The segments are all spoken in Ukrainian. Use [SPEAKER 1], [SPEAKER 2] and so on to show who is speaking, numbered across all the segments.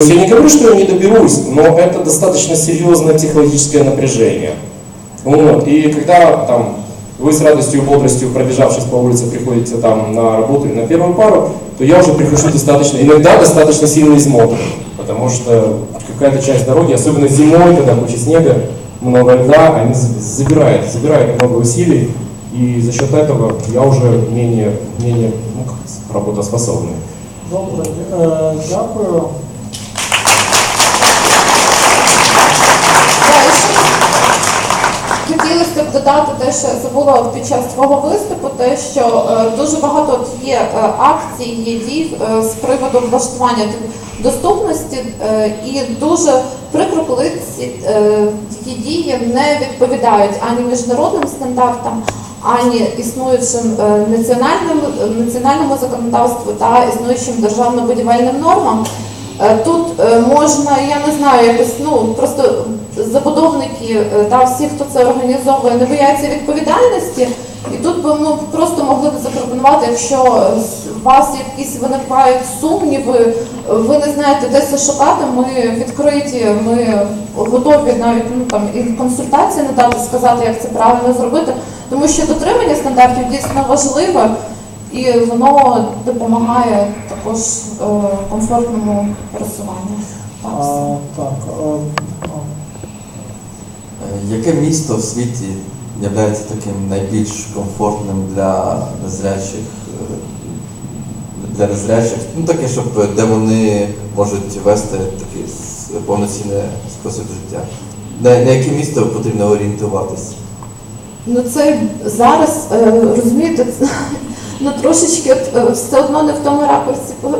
[SPEAKER 1] Я не говорю, что я не доберусь, но это достаточно серьезное психологическое напряжение. Вот. И когда там, вы с радостью и бодростью, пробежавшись по улице, приходите там на работу или на первую пару, то я уже прихожу достаточно, иногда достаточно сильно измотанным, потому что какая-то часть дороги, особенно зимой, когда куча снега, много льда, они за- забирают, забирают много усилий, и за счет этого я уже менее, менее ну, работоспособный.
[SPEAKER 2] Добре, е, дякую.
[SPEAKER 3] Додати те, що забула під час свого виступу, те, що е, дуже багато є е, акцій, є дій е, з приводу влаштування доступності, і дуже прикро, коли ці дії не відповідають ані міжнародним стандартам, ані існуючим національним національному законодавству та існуючим державно-будівельним нормам. Е, Тут е, можна, я не знаю, якось ну просто забудовники е, та всі, хто це організовує, не бояться відповідальності. І тут би ми просто могли б запропонувати, якщо у вас якісь виникають сумніви, ви не знаєте, де це шукати. Ми відкриті, ми готові навіть ну там і консультації надати, сказати, як це правильно зробити, тому що дотримання стандартів дійсно важливе. І воно допомагає також е, комфортному пересуванню. Так,
[SPEAKER 2] А, так,
[SPEAKER 4] Яке місто в світі є таким найбільш комфортним для незрячих, е, для незрячих, ну таке, щоб де вони можуть вести такий повноцінний спосіб життя? На, на яке місто потрібно орієнтуватись?
[SPEAKER 3] Ну це зараз е, розумієте, це, ну трошечки от, е, все одно не в тому ракурсі по-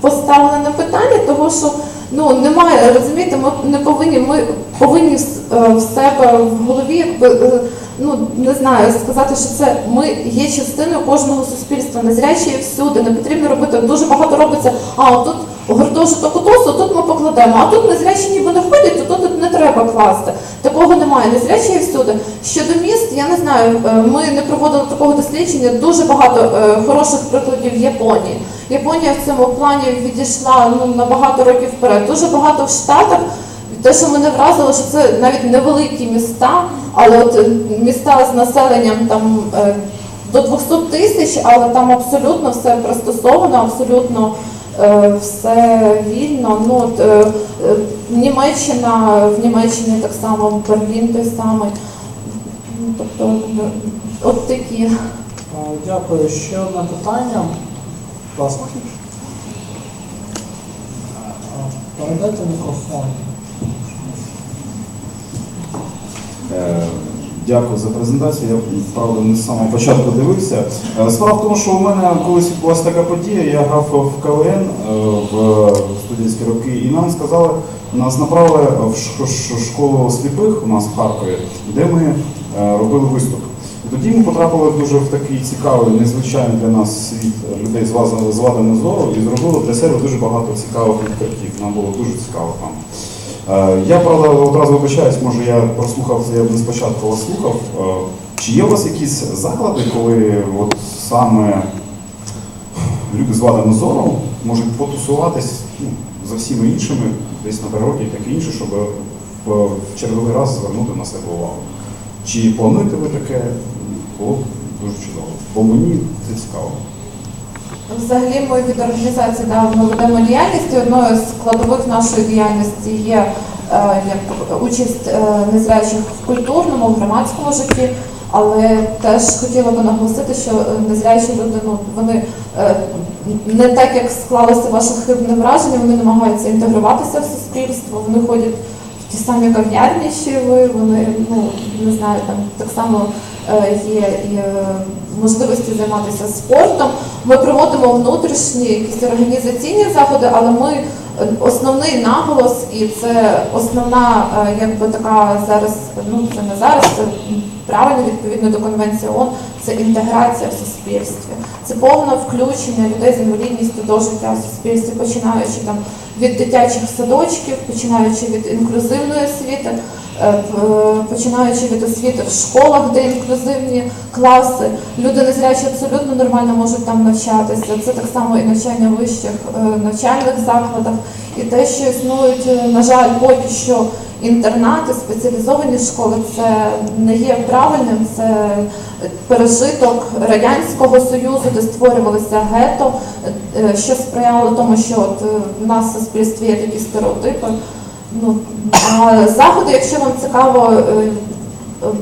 [SPEAKER 3] поставлене питання, того що ну немає, розумієте, ми не повинні, ми повинні е, в себе в голові, якби е, ну не знаю, сказати, що це ми є частиною кожного суспільства, незрячі є всюди, не потрібно робити дуже багато робиться. А отут гуртожиток УТОСу, тут ми покладемо, а тут незрячі ніби не ходять, то тут не треба класти. Такого немає. Незрячі всюди. Щодо міст, я не знаю, е, ми не проводили такого дослідження. Дуже багато е, хороших прикладів Японії. Японія в цьому плані відійшла ну, на багато років вперед. Дуже багато в Штатах. Те, що мене вразило, що це навіть невеликі міста, але от міста з населенням там е, до 200 тисяч, але там абсолютно все пристосовано, абсолютно все вільно. Ну, от, е, е, Німеччина, в Німеччині так само, Берлін той самий. Ну, Тобто, е, от такі.
[SPEAKER 2] е, дякую. Ще одне питання. Будь ласка. Е, Передайте мікрофон.
[SPEAKER 5] Дякую за презентацію. Я правда не з самого початку дивився. Е, Справа в тому, що у мене колись відбулася така подія. Я грав в КВН е, в студентські роки, і нам сказали, нас направили в школу сліпих у нас в Харкові, де ми е, робили виступ. Тоді ми потрапили дуже в такий цікавий, незвичайний для нас світ людей з вадами зору і зробили для себе дуже багато цікавих відкриттів. Нам було дуже цікаво там. Е, Я правда одразу вибачаюсь, може я прослухав це, я не спочатку вас слухав. Е, Чи є у вас якісь заклади, коли от саме люди з вадами зору можуть потусуватись ну, за всіми іншими, десь на природі і інше, щоб в, в черговий раз звернути на себе увагу? Чи плануєте ви таке? Було б дуже чудово. Бо мені це цікаво.
[SPEAKER 3] Взагалі ми від організації да, ми ведемо діяльність. і Одною з складових нашої діяльності є е, як участь е, незрячих в культурному, в громадському житті. Але теж хотіла би наголосити, що е, незрячі люди, ну вони не так, як склалося ваше хибне враження, вони намагаються інтегруватися в суспільство, вони ходять в ті самі кав'ярні, що ви, вони, ну не знаю, там так само є е, можливості займатися спортом. Ми проводимо внутрішні якісь організаційні заходи, але ми е, основний наголос, і це основна, е, якби така зараз, ну це не зараз, це правильно відповідно до конвенції ООН, це інтеграція в суспільстві, це повне включення людей з інвалідністю до життя в суспільстві, починаючи там від дитячих садочків, починаючи від інклюзивної освіти. Е, п- починаючи від освіти в школах, де інклюзивні класи, люди незрячі абсолютно нормально можуть там навчатися. Це так само і навчання в вищих е, навчальних закладах, і те, що існують, е, на жаль, поки що інтернати, спеціалізовані школи, це не є правильним. Це пережиток радянського союзу, де створювалися гето, е, що сприяло тому, що от е, в нас в суспільстві є такі стереотипи. Ну, а заходи, якщо вам цікаво е,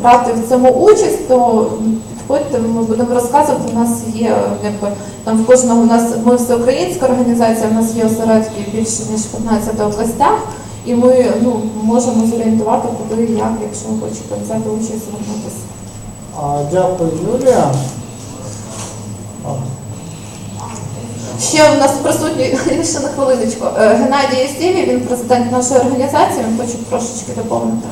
[SPEAKER 3] брати в цьому участь, то підходьте, ми будемо розказувати. У нас є якби там в кожного у нас ми всеукраїнська організація, у нас є осередки більше ніж в 15 областях, і ми ну, можемо зорієнтувати, куди і як, якщо ви хочете взяти участь, звернутися.
[SPEAKER 2] Дякую, Юлія. А,
[SPEAKER 3] Ще у нас присутній ще на хвилиночку. е, Геннадій Єсєвій, він президент нашої організації, він хоче трошечки доповнити.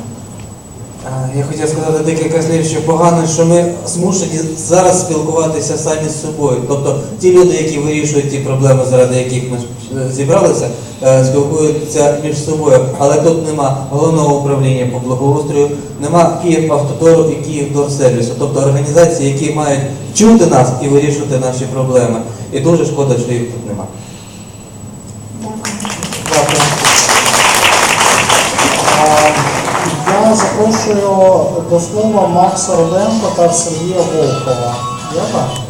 [SPEAKER 6] Я хотів сказати декілька слів, що погано, що ми змушені зараз спілкуватися самі з собою. Тобто ті люди, які вирішують ті проблеми, заради яких ми е, зібралися, е, спілкуються між собою. Але тут нема головного управління по благоустрою, нема Київавтодору і Київдорсервісу, тобто організації, які мають чути нас і вирішувати наші проблеми. І дуже шкода, що їх тут нема.
[SPEAKER 2] Дякую. А, Я запрошую до слова Макса Роденко та Сергія Волкова. Так?